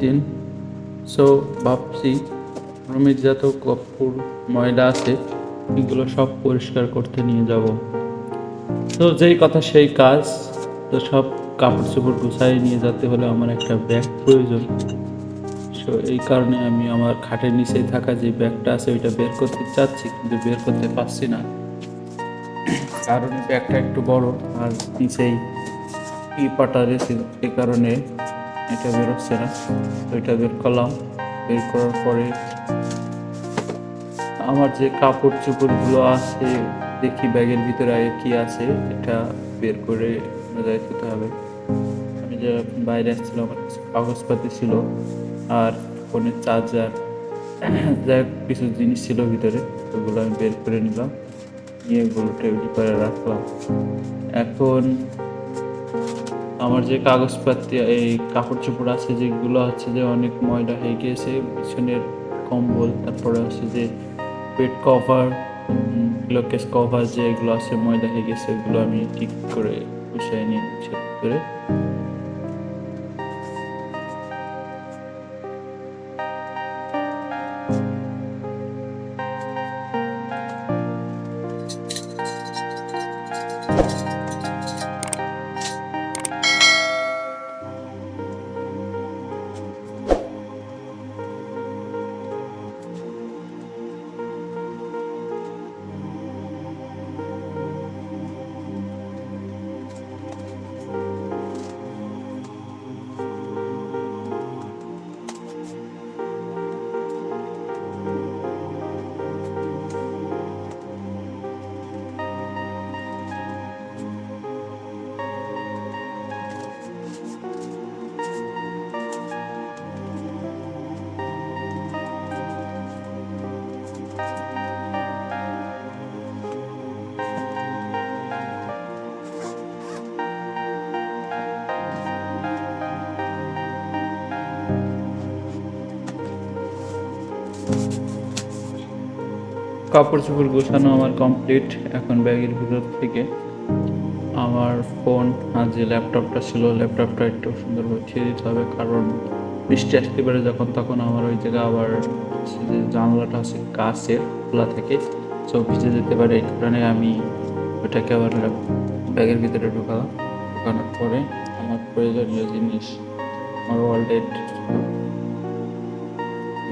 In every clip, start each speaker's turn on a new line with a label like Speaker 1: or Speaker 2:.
Speaker 1: দিন সো ভাবছি রুমের যত কাপড় ময়লা আছে এগুলো সব পরিষ্কার করতে নিয়ে যাব। তো যেই কথা সেই কাজ, তো সব কাপড় চোপড় গুছাই নিয়ে যেতে হলে আমার একটা ব্যাগ প্রয়োজন। সো এই কারণে আমি আমার খাটের নিচেই থাকা যে ব্যাগটা আছে ওইটা বের করতে চাচ্ছি, কিন্তু বের করতে পারছি না। কারণ ব্যাগটা একটু বড়, আর নিচেই ই পাটা রয়েছে, এই কারণে এটা বেরোচ্ছে না। ওইটা বের করলাম, বের করার পরে আমার যে কাপড় চোপড়গুলো আছে দেখি ব্যাগের ভিতরে আগে কি আছে, এটা বের করে যাই দিতে হবে। আমি যে বাইরে আসছিলাম, আমার কাগজপাতি ছিল আর ফোনের চার্জার যা কিছু জিনিস ছিল ভিতরে, ওগুলো আমি বের করে নিলাম, নিয়ে ওগুলো টেবিল করে রাখলাম। এখন আমার যে কাগজপাতি এই কাপড় চোপড় আছে, যেগুলো হচ্ছে যে অনেক ময়লা হয়ে গিয়েছে, পিছনের কম্বল, তারপরে হচ্ছে যে বেড কভার লোকেশ কভার যে এগুলো আছে ময়লা হয়ে গেছে, এগুলো আমি ঠিক করে গুছিয়ে নিয়ে করে কাপড় চোপড় গোছানো আমার কমপ্লিট এখন ব্যাগের ভিতর থেকে আমার ফোন আর যে ল্যাপটপটা ছিল ল্যাপটপটা একটু সুন্দরভাবে ছেড়ে দিতে হবে, কারণ বৃষ্টি আসতে পারে যখন, তখন আমার ওই জায়গায় আবার যে জানলাটা আছে কাছের খোলা থেকে সব ভিজে যেতে পারে। এই কারণে আমি ওটাকে আবার ব্যাগের ভিতরে ঢোকালাম। ঢোকানোর পরে আমার প্রয়োজনীয় জিনিস, আমার ওয়ালেট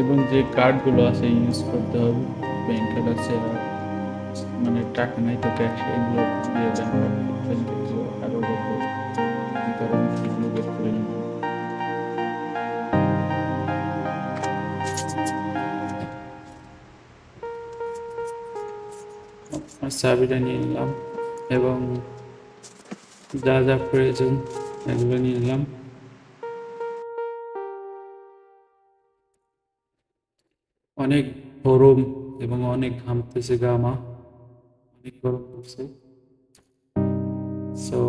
Speaker 1: এবং যে কার্ডগুলো আছে ইউজ করতে হবে। আছে মানে টাকা নাই তো এগুলো দিয়ে চাবিটা নিয়ে নিলাম এবং যা যা প্রয়োজন এগুলো নিয়ে নিলাম। অনেক গরম এবং অনেক ঘামতেছে গামা অনেক গরম পড়ছে। সো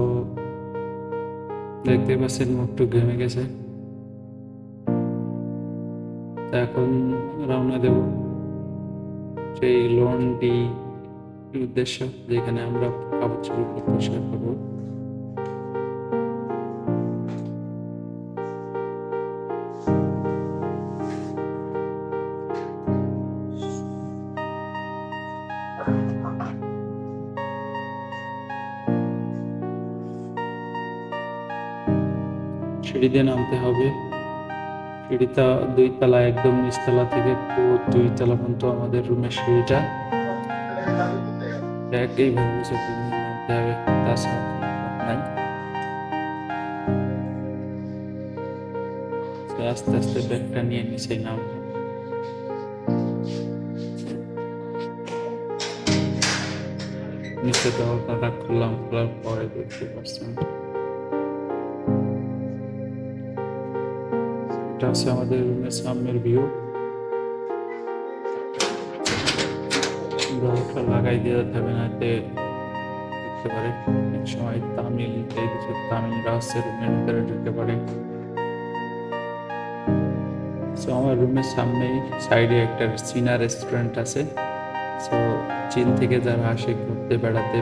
Speaker 1: দেখতে পাচ্ছেন মুখটু ঘেমে গেছে। এখন রওনা দেব সেই লোনটি উদ্দেশ্য, যেখানে আমরা কাপড় চোপড় পরিষ্কার করব। সিঁড়ি দিয়ে নামতে হবে। সিঁড়িটা দুই তলা একদম নিচতলা থেকে দুই তলা পর্যন্ত আমাদের রুমের সিঁড়িটা। আস্তে আস্তে ব্যাগটা নিয়ে খুললাম, খোলার পরে দেখতে পাচ্ছেন। এটা হচ্ছে আমাদের রুমের সামনের ভিউ লাগাই দিয়ে হবে না এতে ঢুকতে পারে। এক সময় তামিল এই দেশের তামিলরা হচ্ছে রুমের ভিতরে ঢুকতে পারে। সো আমার রুমের সামনেই সাইডে একটা চীনা রেস্টুরেন্ট আছে। সো চীন থেকে যারা আসে ঘুরতে, বেড়াতে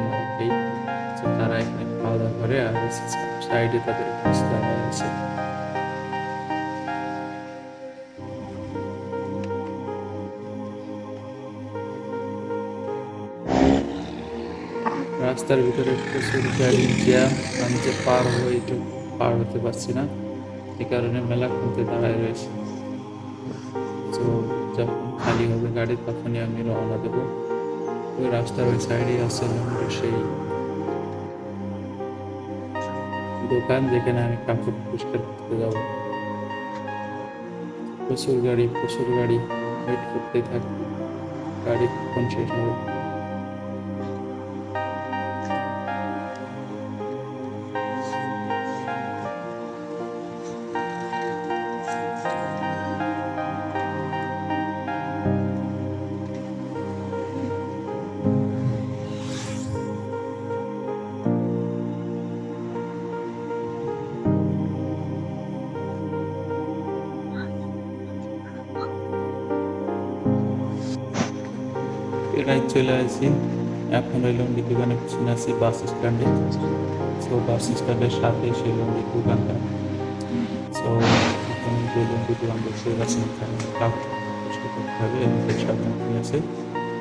Speaker 1: তো তারা এখানে খাওয়া দাওয়া করে আর সাইডে তাদের আছে রাস্তার ভিতরে প্রচুর গাড়ি, জ্যাম, আমি যে পার হব একটু পার হতে পারছি না। এই কারণে মেলা খুলতে দাঁড়ায় রয়েছে। তো যখন খালি হবে গাড়ি, তখনই আমি রওনা দেবো। ওই রাস্তার ওই সাইডে আছে সেই দোকান, যেখানে আমি কাপড় পরিষ্কার করতে যাব। প্রচুর গাড়ি প্রচুর গাড়ি ওয়েট করতেই থাকবে গাড়ি কখন শেষ হবে। এরাই চলে আসি। এখন ওই লন্ডি দোকানে পিছনে আছি বাস স্ট্যান্ডে। সো বাস স্ট্যান্ডের সাথে সেই লন্ডি দোকানটা। সো এখানে যে লন্ডি দোকান বসে আছে, এখানে করতে হবে সাবধান আছে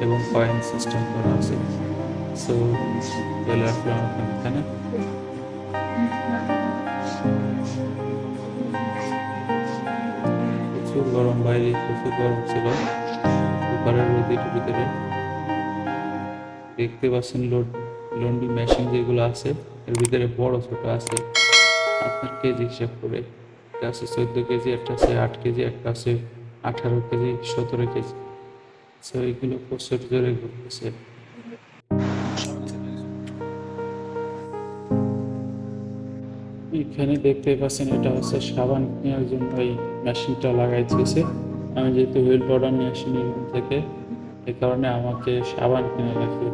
Speaker 1: এবং কয়েন সিস্টেম করা আছে। সো চলে আসলাম এখন প্রচুর গরম বাইরে, প্রচুর গরম ছিল। ঘরের রোদির ভিতরে। দেখতে পাচ্ছেন লোড, লন্ডি মেশিন যেগুলো আছে, এর ভিতরে বড় ছোট আছে, আপনার কেজি হিসাব করে। একটা আছে চোদ্দ কেজি, একটা আছে আট কেজি, একটা আছে আঠারো কেজি, সতেরো কেজি। সো এগুলো প্রচুর জোরে ঘুরতেছে। এখানে দেখতে পাচ্ছেন, এটা হচ্ছে সাবান কেনার জন্য এই মেশিনটা লাগাইতেছে। আমি যেহেতু হুইল পাউডার নিয়ে আসি নির্মল থেকে, এ কারণে আমাকে সাবান কিনে লাগবে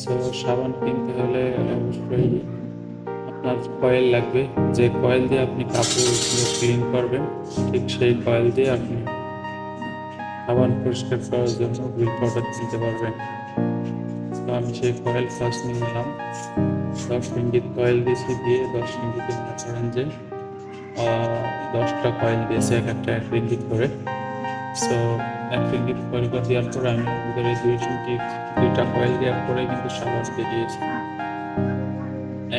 Speaker 1: সো সাবান কিনতে হলে অবশ্যই আপনার কয়েল লাগবে। যে কয়েল দিয়ে আপনি কাপড়গুলো ক্লিন করবেন, ঠিক সেই কয়েল দিয়ে আপনি সাবান পরিষ্কার করার জন্য হুইল পাউডার কিনতে পারবেন। তো আমি সেই কয়েল ফার্স্ট নিয়ে নিলাম। দশ ইঙ্গিত কয়েল দিয়েছি দিয়ে দশ ইঙ্গিতে মনে করেন যে দশটা কয়েল দিয়েছে এক একটা এক করে। সো এক কয়েল করে দেওয়ার পর আমি ভিতরে দুই দুইটা কয়েল দেওয়ার পরে কিন্তু সাবান বেরিয়েছে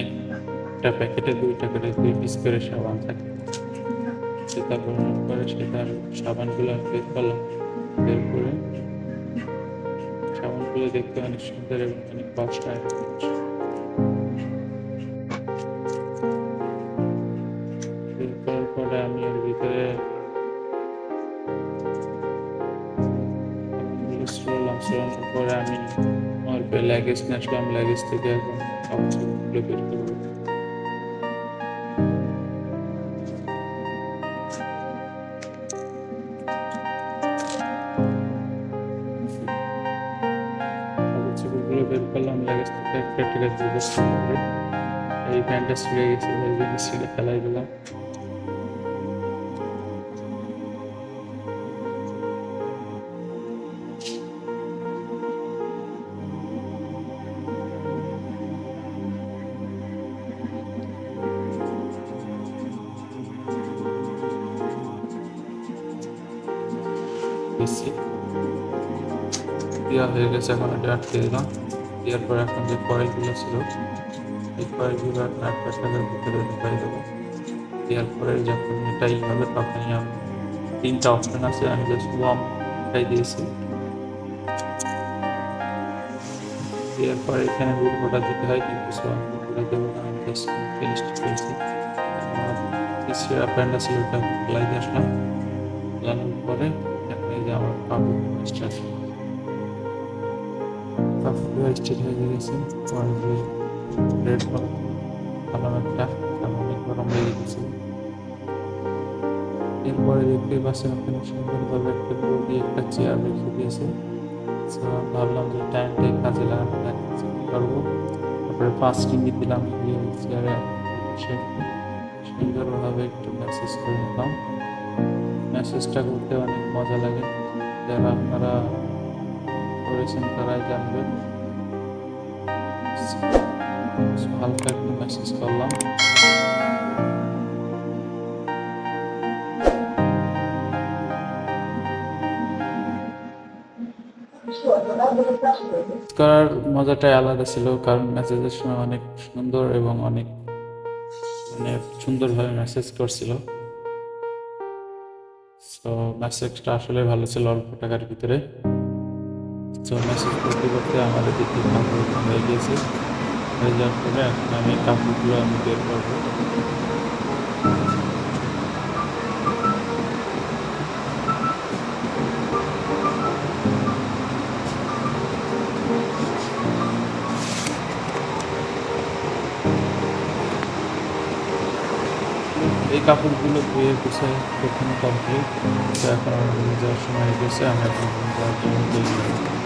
Speaker 1: একটা প্যাকেটে দুইটা করে, দুই পিস করে সাবান থাকে। সেটা গ্রহণ করে সেটা সাবানগুলো বের করলাম। বের করে সাবানগুলো দেখতে অনেক সুন্দর এবং অনেক কষ্ট আমার লাগেজ নিয়ে আসলাম লাগেজ থেকে এখন কাপড়গুলো বের করব কাপড়গুলো বের করলাম লাগেজ থেকে একটা টিকা ব্যবস্থা করবে এই প্যান্টটা ছিঁড়ে গেছে এই জন্য ছিঁড়ে ফেলাই দিলাম দিচ্ছি দেওয়া হয়ে গেছে এখন এটা আটকে দিলাম দেওয়ার পর এখন যে কয়েলগুলো ছিল, এই কয়েলগুলো এখন একটা টাকার ভিতরে ঢুকাই দেবো। দেওয়ার পরে যখন এটাই হবে, তখনই আমি তিনটা অপশন আছে, আমি জাস্ট ওয়ার্ম এটাই দিয়েছি। দেওয়ার পরে এখানে রুলটা দিতে হয়, কিন্তু সো আমি রুলটা দেবো না, আমি জাস্ট ফিনিশড করেছি। প্যান্টটা ছিল ওটা ফেলাই আসলাম জানার পরে আমার পাবলিক স্টার্ট হয়ে গেছে রেড কালাম একটা কারণ অনেক গরম গেছে এরপরে দেখতে পাচ্ছেন ওখানে সুন্দরভাবে একটা চেয়ার রেখে ভাবলাম যে টাইমটাই কাজে লাগানো লাগছে তারপরে ফার্স্ট ইঙ্গিত দিলাম চেয়ারে সুন্দরভাবে একটু মেসেজ করে নিলাম মেসেজটা করতে অনেক মজা লাগে যারা আপনারা করেছেন, তারাই জানবেন। হালকা একটু মেসেজ করলাম। করার মজাটাই আলাদা ছিল, কারণ মেসেজের সময় অনেক সুন্দর এবং অনেক মানে সুন্দরভাবে মেসেজ করছিল। সো মেসেজটা আসলে ভালো ছিল অল্প টাকার ভিতরে। তো মেসেজ করতে করতে আমাদের দিকে কাপড় হয়ে গিয়েছে, হয়ে যাওয়ার পরে এখন আমি কাপড়গুলো আমি বের করব। কাপড়গুলো ধুয়ে গেছে প্রথম কমপ্লিট তো এখন আমার যাওয়ার সময় গেছে, আমি এখন যাওয়ার জন্য।